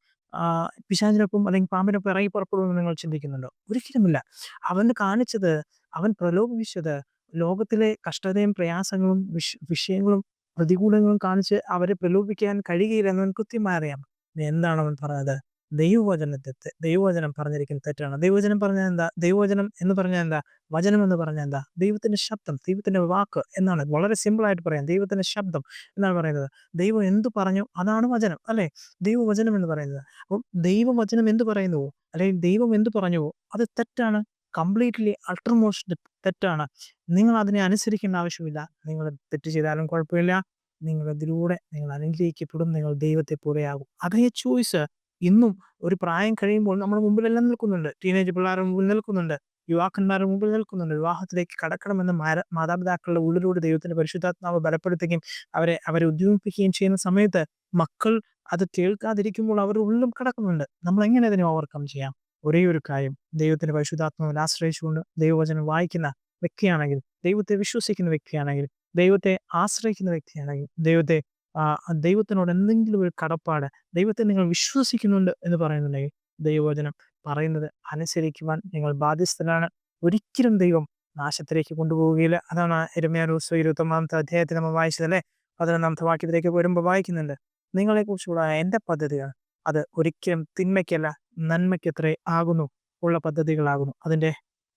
[SPEAKER 1] പിശാചിനൊപ്പം അല്ലെങ്കിൽ പാമ്പിനൊപ്പം ഇറങ്ങി പുറപ്പെടുമെന്ന് നിങ്ങൾ ചിന്തിക്കുന്നുണ്ടോ? ഒരിക്കലുമില്ല. അവന് കാണിച്ചത് അവൻ പ്രലോഭിപ്പിച്ചത് ലോകത്തിലെ കഷ്ടതയും പ്രയാസങ്ങളും വിഷ വിഷയങ്ങളും പ്രതികൂലങ്ങളും കാണിച്ച് അവരെ പ്രലോഭിക്കാൻ കഴിയുകയില്ലെന്ന് അവൻ കൃത്യമായി അറിയാം. എന്താണ് അവൻ പറഞ്ഞത്? ദൈവവചനത്തെ ദൈവവചനം പറഞ്ഞിരിക്കുന്ന തെറ്റാണ്. ദൈവവചനം പറഞ്ഞാൽ എന്താ? ദൈവവചനം എന്ന് പറഞ്ഞാൽ എന്താ? വചനം എന്ന് പറഞ്ഞാൽ എന്താ? ദൈവത്തിന്റെ ശബ്ദം ദൈവത്തിന്റെ വാക്ക് എന്നാണ്. വളരെ സിമ്പിൾ ആയിട്ട് പറയാം. ദൈവത്തിന്റെ ശബ്ദം എന്നാണ് പറയുന്നത്. ദൈവം എന്ത് പറഞ്ഞു? അതാണ് വചനം അല്ലെ? ദൈവവചനം എന്ന് പറയുന്നത്. അപ്പം ദൈവവചനം എന്ത് പറയുന്നുവോ അല്ലെങ്കിൽ ദൈവം എന്ത് പറഞ്ഞുവോ അത് തെറ്റാണ്. കംപ്ലീറ്റ്ലി അൾട്രമോസ്റ്റ് തെറ്റാണ്. നിങ്ങൾ അതിനെ അനുസരിക്കേണ്ട ആവശ്യമില്ല. നിങ്ങൾ തെറ്റ് ചെയ്താലും കുഴപ്പമില്ല. നിങ്ങൾ അതിലൂടെ നിങ്ങൾ അനുഗ്രഹിക്കപ്പെടും നിങ്ങൾ ദൈവത്തെ പോലെയാകും. അതേ ചോയ്സ് ഇന്നും ഒരു പ്രായം കഴിയുമ്പോൾ നമ്മുടെ മുമ്പിലെല്ലാം നിൽക്കുന്നുണ്ട്. ടീനേജ് പിള്ളേരുടെ മുമ്പിൽ നിൽക്കുന്നുണ്ട്. യുവാക്കന്മാരുടെ മുമ്പിൽ നിൽക്കുന്നുണ്ട്. വിവാഹത്തിലേക്ക് കടക്കണമെന്ന് മാതാപിതാക്കളുടെ ഉള്ളിലൂടെ ദൈവത്തിന്റെ പരിശുദ്ധാത്മാവ് ബലപ്പെടുത്തുകയും അവരെ അവരെ ഉദ്യോഗിപ്പിക്കുകയും ചെയ്യുന്ന സമയത്ത് മക്കൾ അത് കേൾക്കാതിരിക്കുമ്പോൾ അവരുടെ ഉള്ളിലും കടക്കുന്നുണ്ട്. നമ്മൾ എങ്ങനെ അതിനെ ഓവർകം ചെയ്യാം? ഒരേ ഒരു കാര്യം. ദൈവത്തിന്റെ പരിശുദ്ധാത്മാവിൽ ആശ്രയിച്ചുകൊണ്ട് ദൈവവചനം വായിക്കുന്ന വ്യക്തിയാണെങ്കിൽ ദൈവത്തെ വിശ്വസിക്കുന്ന വ്യക്തിയാണെങ്കിൽ ദൈവത്തെ ആശ്രയിക്കുന്ന വ്യക്തിയാണെങ്കിൽ ദൈവത്തെ ദൈവത്തിനോട് എന്തെങ്കിലും ഒരു കടപ്പാട് ദൈവത്തെ നിങ്ങൾ വിശ്വസിക്കുന്നുണ്ട് എന്ന് പറയുന്നുണ്ടെങ്കിൽ ദൈവവചനം പറയുന്നത് അനുസരിക്കുവാൻ നിങ്ങൾ ബാധ്യസ്ഥനാണ് ഒരിക്കലും ദൈവം നാശത്തിലേക്ക് കൊണ്ടുപോവുകയില്ല. അതാണ് എരുമയാറൂസ് ഇരുപത്തൊമ്പതാമത്തെ അധ്യായത്തിൽ നമ്മൾ വായിച്ചതല്ലേ പതിനൊന്നാമത്തെ വാക്യത്തിലേക്ക് വരുമ്പോൾ വായിക്കുന്നുണ്ട്. നിങ്ങളെക്കുറിച്ചുള്ള എന്റെ പദ്ധതികൾ അത് ഒരിക്കലും തിന്മയ്ക്കല്ല നന്മയ്ക്കത്രേ ആകുന്നു ഉള്ള പദ്ധതികളാകുന്നു. അതിന്റെ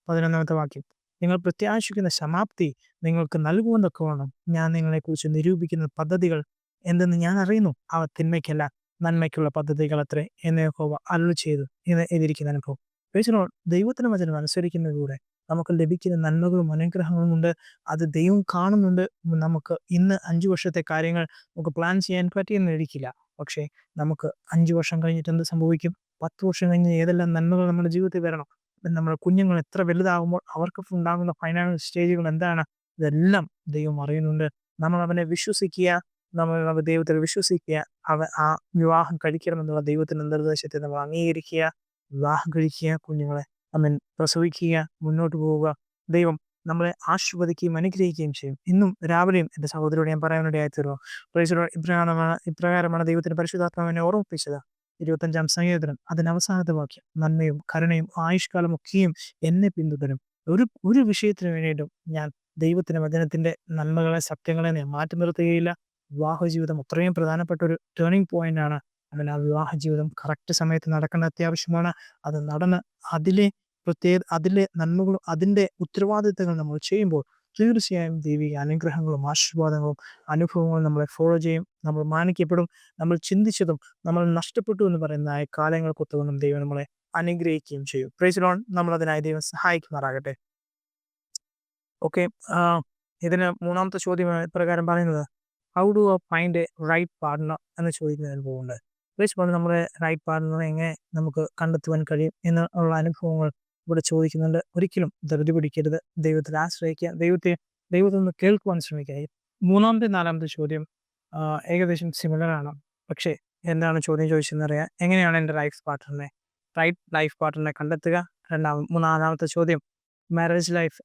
[SPEAKER 1] പതിനൊന്നാമത്തെ വാക്യം. നിങ്ങൾ പ്രത്യാശിക്കുന്ന സമാപ്തി നിങ്ങൾക്ക് നൽകുമെന്നൊക്കെ വേണം ഞാൻ നിങ്ങളെക്കുറിച്ച് നിരൂപിക്കുന്ന പദ്ധതികൾ എന്തെന്ന് ഞാൻ അറിയുന്നു അവ തിന്മയ്ക്കല്ല നന്മയ്ക്കുള്ള പദ്ധതികൾ അത്രേ എന്ന് യഹോവ അരുൾ ചെയ്തു. എന്ന് എതിരിക്കുന്ന അനുഭവം. പേശനോ ദൈവത്തിന് വചനം അനുസരിക്കുന്നതിലൂടെ നമുക്ക് ലഭിക്കുന്ന നന്മകളും അനുഗ്രഹങ്ങളും ഉണ്ട്. അത് ദൈവം കാണുന്നുണ്ട്. നമുക്ക് ഇന്ന് അഞ്ചു വർഷത്തെ കാര്യങ്ങൾ നമുക്ക് പ്ലാൻ ചെയ്യാൻ പറ്റിയെന്ന് എഴുതിക്കില്ല പക്ഷേ നമുക്ക് അഞ്ചു വർഷം കഴിഞ്ഞിട്ട് എന്ത് സംഭവിക്കും? പത്ത് വർഷം കഴിഞ്ഞ് ഏതെല്ലാം നന്മകൾ നമ്മുടെ ജീവിതത്തിൽ വരണം? നമ്മുടെ കുഞ്ഞുങ്ങൾ എത്ര വലുതാകുമ്പോൾ അവർക്ക് ഉണ്ടാകുന്ന ഫൈനാൻഷ്യൽ സ്റ്റേജുകൾ എന്താണ്? ഇതെല്ലാം ദൈവം അറിയുന്നുണ്ട്. നമ്മൾ അവനെ വിശ്വസിക്കുക നമ്മൾ ദൈവത്തിൽ വിശ്വസിക്കുക അവ ആ വിവാഹം കഴിക്കണമെന്നുള്ള ദൈവത്തിന്റെ നിർദ്ദേശത്തെ നമ്മൾ അംഗീകരിക്കുക വിവാഹം കഴിക്കുക കുഞ്ഞുങ്ങളെ അമ്മൻ പ്രസവിക്കുക മുന്നോട്ട് പോവുക. ദൈവം നമ്മളെ ആശീർവദിക്കുകയും അനുഗ്രഹിക്കുകയും ചെയ്യും. ഇന്നും രാവിലെയും എന്റെ സഹോദരിയോട് ഞാൻ പറയാനിടയായി തീർന്നു പ്രൈസോ ഇപ്രകാരമാണ് ഇപ്രകാരമാണ് ദൈവത്തിന്റെ പരിശുദ്ധാത്മാവിനെ ഓർമ്മിപ്പിച്ചത്. ഇരുപത്തഞ്ചാം സംഗീതനം അതിന് അവസാനത്തെ വാക്യം. നന്മയും കരുണയും ആയുഷ്കാലം ഒക്കെയും എന്നെ പിന്തുടരും. ഒരു ഒരു വിഷയത്തിന് വേണ്ടിയിട്ടും ഞാൻ ദൈവത്തിന്റെ വചനത്തിന്റെ നന്മകളെ സത്യങ്ങളെ ഞാൻ മാറ്റി നിർത്തുകയില്ല. വിവാഹ ജീവിതം അത്രയും പ്രധാനപ്പെട്ട ഒരു ടേണിംഗ് പോയിന്റ് ആണ് അവൻ ആ വിവാഹ ജീവിതം കറക്റ്റ് സമയത്ത് നടക്കേണ്ട അത്യാവശ്യമാണ്. അത് നടന്ന് അതിലെ പ്രത്യേക അതിലെ നന്മകളും അതിന്റെ ഉത്തരവാദിത്തങ്ങൾ നമ്മൾ ചെയ്യുമ്പോൾ തീർച്ചയായും ദൈവിക അനുഗ്രഹങ്ങളും ആശീർവാദങ്ങളും അനുഭവങ്ങളും നമ്മളെ ഫോളോ ചെയ്യും നമ്മൾ മാനിക്കപ്പെടും നമ്മൾ ചിന്തിച്ചതും നമ്മൾ നഷ്ടപ്പെട്ടു എന്ന് പറയുന്ന കാലങ്ങൾക്കൊത്തുകൊണ്ടും ദൈവം നമ്മളെ അനുഗ്രഹിക്കുകയും ചെയ്യും. പ്രൈസ് ലോൺ നമ്മൾ അതിനായി ദൈവം സഹായിക്കുമാറാകട്ടെ ഓക്കെ ഇതിന് മൂന്നാമത്തെ ചോദ്യം പ്രകാരം പറയുന്നത് how do find a right partner എന്ന് ചോദിക്കുന്നതിന് പോകുന്നത് പ്രൈസ് പറഞ്ഞ് നമ്മുടെ റൈറ്റ് പാർട്ട്ണറെ എങ്ങനെ നമുക്ക് കണ്ടെത്തുവാൻ കഴിയും എന്നുള്ള അനുഭവങ്ങൾ ഇവിടെ ചോദിക്കുന്നുണ്ട്. ഒരിക്കലും ധൃതി പിടിക്കരുത്. ദൈവത്തിൽ ആശ്രയിക്കുക. ദൈവത്തെ ദൈവത്തിൽ നിന്ന് കേൾക്കുവാൻ ശ്രമിക്കുക. മൂന്നാമത്തെ നാലാമത്തെ ചോദ്യം ഏകദേശം സിമിലർ ആണ്. പക്ഷേ എന്താണ് ചോദ്യം ചോദിച്ചതെന്ന് അറിയാം എങ്ങനെയാണ് എന്റെ ലൈഫ് പാർട്ട്ണറിനെ റൈറ്റ് ലൈഫ് പാർട്ട്ണറിനെ കണ്ടെത്തുക? രണ്ടാമത് മൂന്നാമത്തെ ചോദ്യം മാരേജ് ലൈഫ്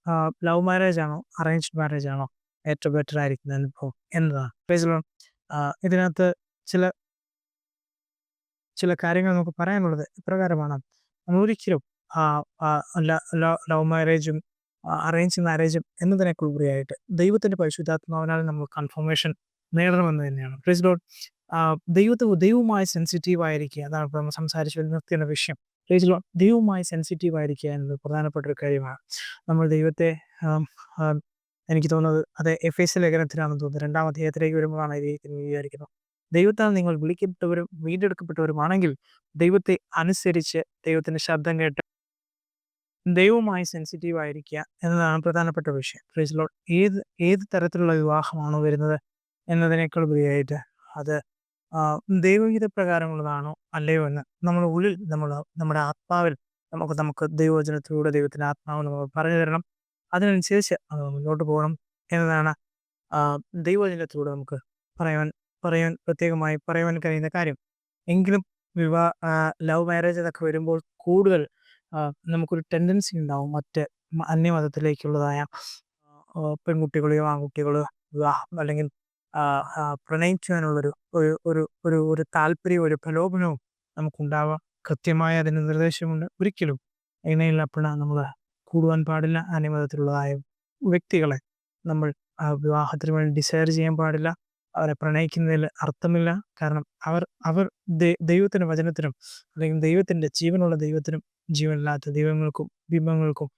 [SPEAKER 1] ലവ് മാരേജ് ആണോ? അറേഞ്ച്ഡ് മാരേജ് ആണോ? ഏറ്റവും ബെറ്റർ ആയിരിക്കുന്ന അനുഭവം എന്നതാണ്. ഇതിനകത്ത് ചില ചില കാര്യങ്ങൾ നമുക്ക് പറയാനുള്ളത് ഇപ്രകാരമാണ്. നമ്മൾ ഒരിക്കലും ലവ് മാരേജും അറേഞ്ച് മാരേജും എന്നതിനേക്കുപരിയായിട്ട് ദൈവത്തിന്റെ പരിശുദ്ധാത്മാവിനാൽ നമ്മൾ കൺഫർമേഷൻ നേടണമെന്ന് തന്നെയാണ്. പ്ലീസ് ഡോട്ട് ദൈവത്തെ ദൈവവുമായി സെൻസിറ്റീവ് ആയിരിക്കുക അതാണ് നമ്മൾ സംസാരിച്ചു നിർത്തിയ വിഷയം. പ്ലീസ് ദൈവമായി ദൈവവുമായി സെൻസിറ്റീവ് ആയിരിക്കുക എന്നത് പ്രധാനപ്പെട്ട ഒരു കാര്യമാണ്. നമ്മൾ ദൈവത്തെ എനിക്ക് തോന്നുന്നത് അത് എഫ് എസ് ലേഖനത്തിലാണെന്ന് തോന്നുന്നത് രണ്ടാം അധ്യായത്തിലേക്ക് വരുമ്പോഴാണ് വിചാരിക്കുന്നത് ദൈവത്താൽ നിങ്ങൾ വിളിക്കപ്പെട്ടവരും വീണ്ടെടുക്കപ്പെട്ടവരുമാണെങ്കിൽ ദൈവത്തെ അനുസരിച്ച് ദൈവത്തിന്റെ ശബ്ദം കേട്ട് ദൈവവുമായി സെൻസിറ്റീവ് ആയിരിക്കുക എന്നതാണ് പ്രധാനപ്പെട്ട വിഷയം. ഫ്രീസ് ഏത് ഏത് തരത്തിലുള്ള വിവാഹമാണോ വരുന്നത് എന്നതിനേക്കാൾ ഉപരിയായിട്ട് അത് ദൈവഗീത പ്രകാരമുള്ളതാണോ അല്ലയോ എന്ന് നമ്മുടെ ഉള്ളിൽ നമ്മൾ നമ്മുടെ ആത്മാവിൽ നമുക്ക് നമുക്ക് ദൈവവചനത്തിലൂടെ ദൈവത്തിന്റെ ആത്മാവ് നമുക്ക് പറഞ്ഞു തരണം. അതിനനുസരിച്ച് മുന്നോട്ട് പോകണം എന്നതാണ് ദൈവജനത്തിലൂടെ നമുക്ക് പറയാൻ പറയാൻ പ്രത്യേകമായി പറയുവാൻ കഴിയുന്ന കാര്യം. എങ്കിലും വിവാഹ ലവ് മാരേജ് അതൊക്കെ വരുമ്പോൾ കൂടുതൽ നമുക്കൊരു ടെൻഡൻസി ഉണ്ടാവും മറ്റ് അന്യമതത്തിലേക്കുള്ളതായ പെൺകുട്ടികളെയോ ആൺകുട്ടികളോ വിവാഹം അല്ലെങ്കിൽ പ്രണയിക്കുവാനുള്ളൊരു ഒരു ഒരു ഒരു ഒരു താല്പര്യവും ഒരു പ്രലോഭനവും നമുക്കുണ്ടാവാം. കൃത്യമായ അതിന് നിർദ്ദേശമുണ്ട്. ഒരിക്കലും ഇണയില്ലപ്പോഴാണ് നമ്മൾ കൂടുവാൻ പാടില്ല. അനിമതത്തിലുള്ളതായ വ്യക്തികളെ നമ്മൾ വിവാഹത്തിന് വേണ്ടി ഡിസൈർ ചെയ്യാൻ പാടില്ല. അവരെ പ്രണയിക്കുന്നതിൽ അർത്ഥമില്ല. കാരണം അവർ അവർ ദൈവത്തിന്റെ വചനത്തിനും അല്ലെങ്കിൽ ദൈവത്തിന്റെ ജീവനുള്ള ദൈവത്തിനും ജീവനില്ലാത്ത ദൈവങ്ങൾക്കും ബിംബങ്ങൾക്കും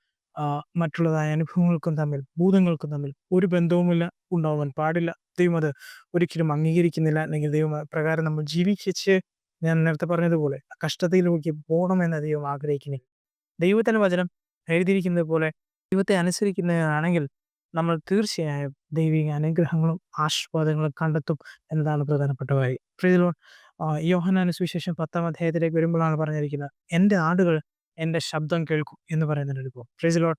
[SPEAKER 1] മറ്റുള്ളതായ അനുഭവങ്ങൾക്കും തമ്മിൽ ഭൂതങ്ങൾക്കും തമ്മിൽ ഒരു ബന്ധവുമില്ല ഉണ്ടാവാൻ പാടില്ല. ദൈവം അത് ഒരിക്കലും അംഗീകരിക്കുന്നില്ല. അല്ലെങ്കിൽ ദൈവം പ്രകാരം നമ്മൾ ജീവിച്ച് ഞാൻ നേരത്തെ പറഞ്ഞതുപോലെ കഷ്ടതയിലേക്ക് പോകണമെന്ന് ദൈവം ആഗ്രഹിക്കുന്നില്ല. ദൈവത്തിന്റെ വചനം എഴുതിയിരിക്കുന്നത് പോലെ ദൈവത്തെ അനുസരിക്കുന്നതാണെങ്കിൽ നമ്മൾ തീർച്ചയായും ദൈവിക അനുഗ്രഹങ്ങളും ആശീർവാദങ്ങളും കണ്ടെത്തും എന്നതാണ് പ്രധാനപ്പെട്ട കാര്യം. പ്രീതിലോൺ യോഹനാന സുവിശേഷം പത്താം അധ്യായത്തിലേക്ക് വരുമ്പോഴാണ് പറഞ്ഞിരിക്കുന്നത് എന്റെ ആടുകൾ എന്റെ ശബ്ദം കേൾക്കും എന്ന് പറയുന്നൊരു പ്രീതിലോ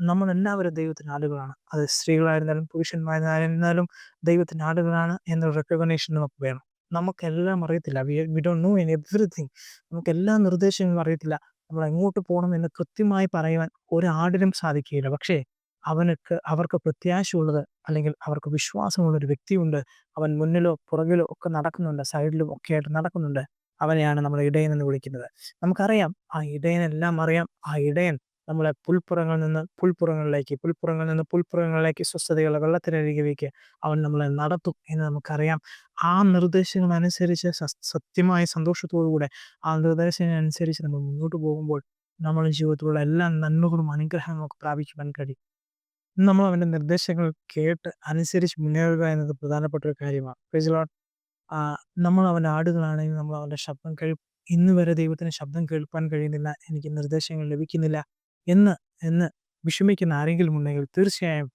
[SPEAKER 1] നമ്മൾ എല്ലാവരും ദൈവത്തിന്റെ ആടുകളാണ്. അത് സ്ത്രീകളായിരുന്നാലും പുരുഷന്മാരായിരുന്നാലും ദൈവത്തിന്റെ ആടുകളാണ് എന്നൊരു റെക്കഗ്നേഷൻ നമുക്ക് വേണം. നമുക്കെല്ലാം അറിയത്തില്ല. We we do know N everything നമുക്ക് എല്ലാ നിർദ്ദേശങ്ങളും അറിയത്തില്ല. നമ്മൾ എങ്ങോട്ട് പോകണം എന്ന് കൃത്യമായി പറയുവാൻ ഒരാടിനും സാധിക്കുകയില്ല. പക്ഷേ അവനക്ക് അവർക്ക് പ്രത്യാശയുള്ളത് അല്ലെങ്കിൽ അവർക്ക് വിശ്വാസമുള്ള ഒരു വ്യക്തിയുണ്ട്. അവൻ മുന്നിലോ പുറകിലോ ഒക്കെ നടക്കുന്നുണ്ട്. സൈഡിലും ഒക്കെ ആയിട്ട് നടക്കുന്നുണ്ട്. അവനെയാണ് നമ്മൾ ഇടയൻ എന്ന് വിളിക്കുന്നത്. നമുക്കറിയാം ആ ഇടയനെല്ലാം അറിയാം. ആ ഇടയൻ നമ്മളെ പുൽപ്പുറങ്ങളിൽ നിന്ന് പുൽപ്പുറങ്ങളിലേക്ക് പുൽപ്പുറങ്ങളിൽ നിന്ന് പുൽപ്പുറങ്ങളിലേക്ക് സ്വസ്ഥതയുള്ള വെള്ളത്തിനരികിലേക്ക് അവൻ നമ്മളെ നടത്തും എന്ന് നമുക്കറിയാം. ആ നിർദ്ദേശങ്ങൾ അനുസരിച്ച് സത്യമായ സന്തോഷത്തോടുകൂടെ ആ നിർദ്ദേശങ്ങൾ അനുസരിച്ച് നമ്മൾ മുന്നോട്ട് പോകുമ്പോൾ നമ്മുടെ ജീവിതത്തിലുള്ള എല്ലാ നന്മകളും അനുഗ്രഹങ്ങളും നമുക്ക് പ്രാപിക്കുവാൻ കഴിയും. നമ്മൾ അവന്റെ നിർദ്ദേശങ്ങൾ കേട്ട് അനുസരിച്ച് മുന്നേറുക എന്നത് പ്രധാനപ്പെട്ട ഒരു കാര്യമാണ്. പ്രൈസ് നമ്മൾ അവന്റെ ആടുകളാണെങ്കിൽ നമ്മൾ അവന്റെ ശബ്ദം കേൾ ഇന്ന് വരെ ദൈവത്തിന് ശബ്ദം കേൾപ്പാൻ കഴിയുന്നില്ല. എനിക്ക് നിർദ്ദേശങ്ങൾ ലഭിക്കുന്നില്ല. എന്ന് എന്ന് വിഷമിക്കുന്ന ആരെങ്കിലും ഉണ്ടെങ്കിൽ തീർച്ചയായും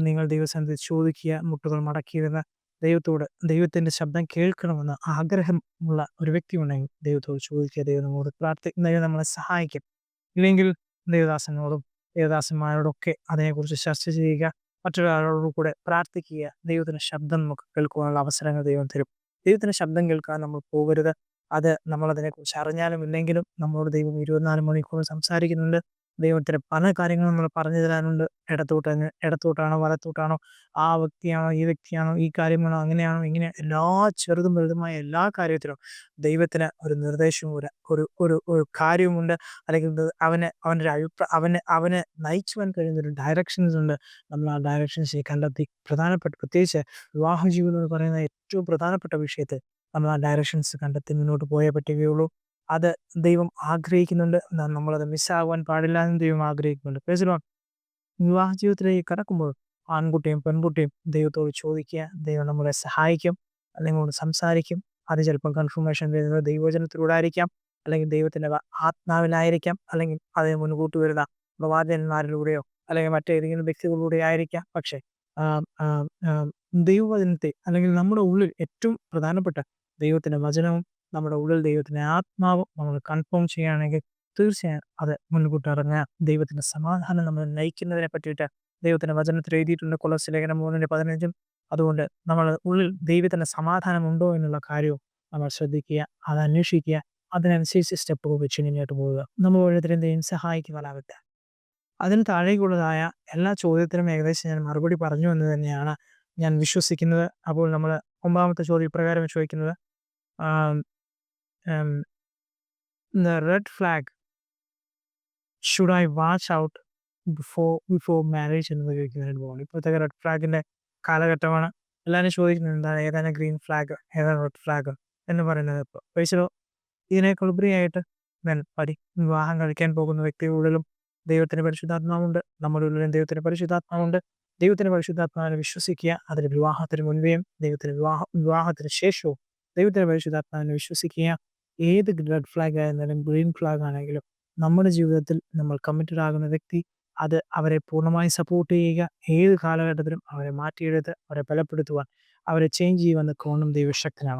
[SPEAKER 1] നിങ്ങൾ ദൈവസന്നിധി ചോദിക്കുക മുട്ടുകൾ മടക്കിയിരുന്ന ദൈവത്തോട് ദൈവത്തിന്റെ ശബ്ദം കേൾക്കണമെന്ന് ആഗ്രഹമുള്ള ഒരു വ്യക്തി ഉണ്ടെങ്കിൽ ദൈവത്തോട് ചോദിക്കുക ദൈവം നമ്മോട് പ്രാർത്ഥി ദൈവം നമ്മളെ സഹായിക്കും. ഇല്ലെങ്കിൽ ദൈവദാസനോടും ദേവദാസന്മാരോടൊക്കെ അതിനെക്കുറിച്ച് ചർച്ച ചെയ്യുക മറ്റൊരാളോട് കൂടെ പ്രാർത്ഥിക്കുക ദൈവത്തിന്റെ ശബ്ദം നമുക്ക് കേൾക്കുവാനുള്ള അവസരങ്ങൾ ദൈവം തരും. ദൈവത്തിന്റെ ശബ്ദം കേൾക്കാൻ നമ്മൾ പോകരുത്. അത് നമ്മൾ അതിനെക്കുറിച്ച് അറിഞ്ഞാലും ഇല്ലെങ്കിലും നമ്മളോട് ദൈവം ഇരുപത്തിനാല് മണിക്കൂർ സംസാരിക്കുന്നുണ്ട്. ദൈവത്തിന് പല കാര്യങ്ങളും നമ്മൾ പറഞ്ഞു തരാനുണ്ട്. ഇടത്തോട്ട് ഇടത്തോട്ടാണോ വലത്തോട്ടാണോ ആ വ്യക്തിയാണോ ഈ വ്യക്തിയാണോ ഈ കാര്യമാണോ അങ്ങനെയാണോ ഇങ്ങനെ എല്ലാ ചെറുതും വലുതുമായ എല്ലാ കാര്യത്തിലും ദൈവത്തിന് ഒരു നിർദ്ദേശവും ഒരു ഒരു ഒരു ഒരു കാര്യവുമുണ്ട്. അല്ലെങ്കിൽ അവന് അവന്റെ ഒരു അഭിപ്രായം അവന് അവന് നയിച്ചുവാൻ കഴിയുന്ന ഒരു ഡയറക്ഷൻസ് ഉണ്ട്. നമ്മൾ ആ ഡയറക്ഷൻസ് കണ്ടെത്തി പ്രധാനപ്പെട്ട പ്രത്യേകിച്ച് വിവാഹ ജീവിതം എന്ന് പറയുന്ന ഏറ്റവും പ്രധാനപ്പെട്ട വിഷയത്തെ നമ്മൾ ആ ഡയറക്ഷൻസ് കണ്ടെത്തി മുന്നോട്ട് പോയേ പറ്റുകയുള്ളൂ അത് ദൈവം ആഗ്രഹിക്കുന്നുണ്ട്. നമ്മളത് മിസ്സാകുവാൻ പാടില്ല എന്ന് ദൈവം ആഗ്രഹിക്കുന്നുണ്ട്. പേസിലോൺ വിവാഹ ജീവിതത്തിലേക്ക് കടക്കുമ്പോൾ ആൺകുട്ടിയും പെൺകുട്ടിയും ദൈവത്തോട് ചോദിക്കുക. ദൈവം നമ്മളെ സഹായിക്കും. അല്ലെങ്കിൽ സംസാരിക്കും. അത് ചിലപ്പോൾ കൺഫർമേഷൻ വരുന്നത് ദൈവവചനത്തിലൂടെ ആയിരിക്കാം. അല്ലെങ്കിൽ ദൈവത്തിന്റെ ആത്മാവിലായിരിക്കാം. അല്ലെങ്കിൽ അതിന് മുൻകൂട്ടി വരുന്ന പ്രവാചകന്മാരിലൂടെയോ അല്ലെങ്കിൽ മറ്റേതെങ്കിലും വ്യക്തികളിലൂടെ ആയിരിക്കാം. പക്ഷേ ദൈവവചനത്തെ അല്ലെങ്കിൽ നമ്മുടെ ഉള്ളിൽ ഏറ്റവും പ്രധാനപ്പെട്ട ദൈവത്തിന്റെ വചനവും നമ്മുടെ ഉള്ളിൽ ദൈവത്തിന്റെ ആത്മാവും നമ്മൾ കൺഫേം ചെയ്യുകയാണെങ്കിൽ തീർച്ചയായും അത് മുൻകൂട്ടി ഇറങ്ങുക ദൈവത്തിന്റെ സമാധാനം നമ്മൾ നയിക്കുന്നതിനെ പറ്റിയിട്ട് ദൈവത്തിന്റെ വചനത്തിൽ എഴുതിയിട്ടുണ്ട്. കൊലസ് ലേഖനം മൂന്നിന്റെ പതിനഞ്ചും. അതുകൊണ്ട് നമ്മൾ ഉള്ളിൽ ദൈവത്തിന്റെ സമാധാനം ഉണ്ടോ എന്നുള്ള കാര്യവും നമ്മൾ ശ്രദ്ധിക്കുക അത് അന്വേഷിക്കുക അതിനനുസരിച്ച് സ്റ്റെപ്പുകൾ വെച്ച് മുന്നോട്ട് പോവുക. നമ്മൾ ഓരോരുത്തരെന്തെയും സഹായിക്കുവാനാവട്ടെ. അതിന് താഴേക്കുള്ളതായ എല്ലാ ചോദ്യത്തിനും ഏകദേശം ഞാൻ മറുപടി പറഞ്ഞു എന്ന് തന്നെയാണ് ഞാൻ വിശ്വസിക്കുന്നത്. അപ്പോൾ നമ്മൾ ഒമ്പതാമത്തെ ചോദ്യം ഇപ്രകാരം ചോദിക്കുന്നത്. Um, the red flag should I watch out before before marriage എന്ന് ചോദിക്കുന്നതിന് പോകണം ഇപ്പോഴത്തെ റെഡ് ഫ്ലാഗിന്റെ കാലഘട്ടമാണ്. എല്ലാവരും ചോദിക്കുന്നത് എന്താണ്? ഏതാണ് ഗ്രീൻ ഫ്ലാഗ് ഏതാണ് റെഡ് ഫ്ലാഗ് എന്ന് പറയുന്നത് ഇപ്പോൾ പൈസലോ ഇതിനേക്കാൾ ഉപരിയായിട്ട് ഞാൻ പരി വിവാഹം കഴിക്കാൻ പോകുന്ന വ്യക്തികളിലും ദൈവത്തിന്റെ പരിശുദ്ധാത്മാവുണ്ട്. നമ്മുടെ ഉള്ളിലും ദൈവത്തിന് പരിശുദ്ധാത്മാവുണ്ട്. ദൈവത്തിന്റെ പരിശുദ്ധാത്മാവിനെ വിശ്വസിക്കുക അതിന് വിവാഹത്തിന് മുൻപേയും ദൈവത്തിന് വിവാഹ വിവാഹത്തിന് ശേഷവും ദൈവത്തിന്റെ പരിശുദ്ധാത്മാവിനെ വിശ്വസിക്കുക ഏത് റെഡ് ഫ്ലാഗ് ആയിരുന്നാലും ഗ്രീൻ ഫ്ലാഗ് ആണെങ്കിലും നമ്മുടെ ജീവിതത്തിൽ നമ്മൾ കമ്മിറ്റഡ് ആകുന്ന വ്യക്തി അത് അവരെ പൂർണമായി സപ്പോർട്ട് ചെയ്യുക. ഏത് കാലഘട്ടത്തിലും അവരെ മാറ്റിയെടുത്ത് അവരെ ബലപ്പെടുത്തുവാൻ അവരെ ചേഞ്ച് ചെയ്യുവാൻ കോണം ദൈവശക്തനാണ്.